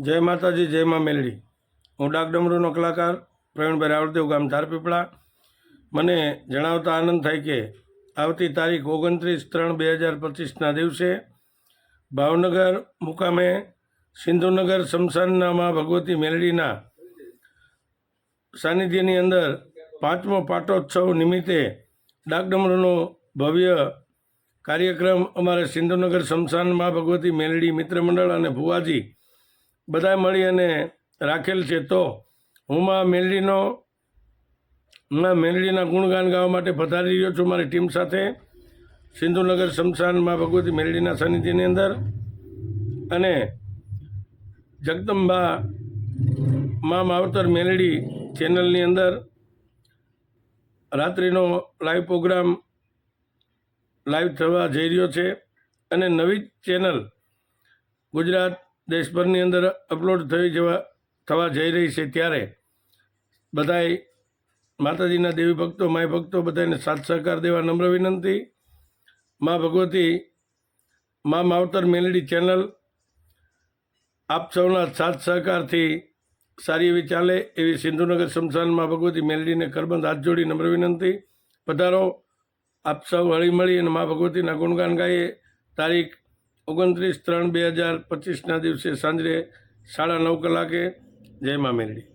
જય માતાજી, જય મા મેલડી. હું ડાકડમરૂનો કલાકાર પ્રવીણભાઈ રાવળદેવ ગામ ધારપીપળા. મને જણાવતા આનંદ થાય કે આવતી તારીખ ઓગણત્રીસ ત્રણ બે હજાર પચીસના દિવસે ભાવનગર મુકામે સિંધુનગર શમશાનનામાં ભગવતી મેલડીના સાનિધ્યની અંદર પાંચમો પાટોત્સવ નિમિત્તે ડાકડમરૂનો ભવ્ય કાર્યક્રમ અમારે સિંધુનગર શમશાનમાં ભગવતી મેલડી મિત્ર મંડળ અને ભુવાજી બધા મળી અને રાખેલ છે. તો હું માં મેલડીનો માં મેલડીના ગુણગાન ગાવા માટે પધારી રહ્યો છું મારી ટીમ સાથે. સિંધુનગર શમશાનમાં ભગવતી મેલડીના સાનિધ્યની અંદર. અને જગદંબા મા માવતર મેલડી ચેનલની અંદર રાત્રિનો લાઈવ પ્રોગ્રામ લાઈવ થવા જઈ રહ્યો છે. અને નવી ચેનલ ગુજરાત દેશભરની અંદર અપલોડ થઈ જવા થવા જઈ રહી છે ત્યારે બધાય માતાજીના દેવી ભક્તો, માય ભક્તો બધાને સાથ સહકાર દેવા નમ્ર વિનંતી. મા ભગવતી, મા માવતર મેલડી ચેનલ આપ સૌના સાથ સહકારથી સારી એવી ચાલે એવી સિંધુનગર શમશાનમાં ભગવતી મેલડીને કરબંધ હાથ જોડી નમ્ર વિનંતી. પધારો. આપ સૌ હળી મળી અને મા ભગવતીના ગુણગાન ગાઈએ. તારીખ ઓગણત્રીસ ત્રણ બે હજાર પચીસના દિવસે સાંજે સાડા નવ કલાકે જય મા મેલડી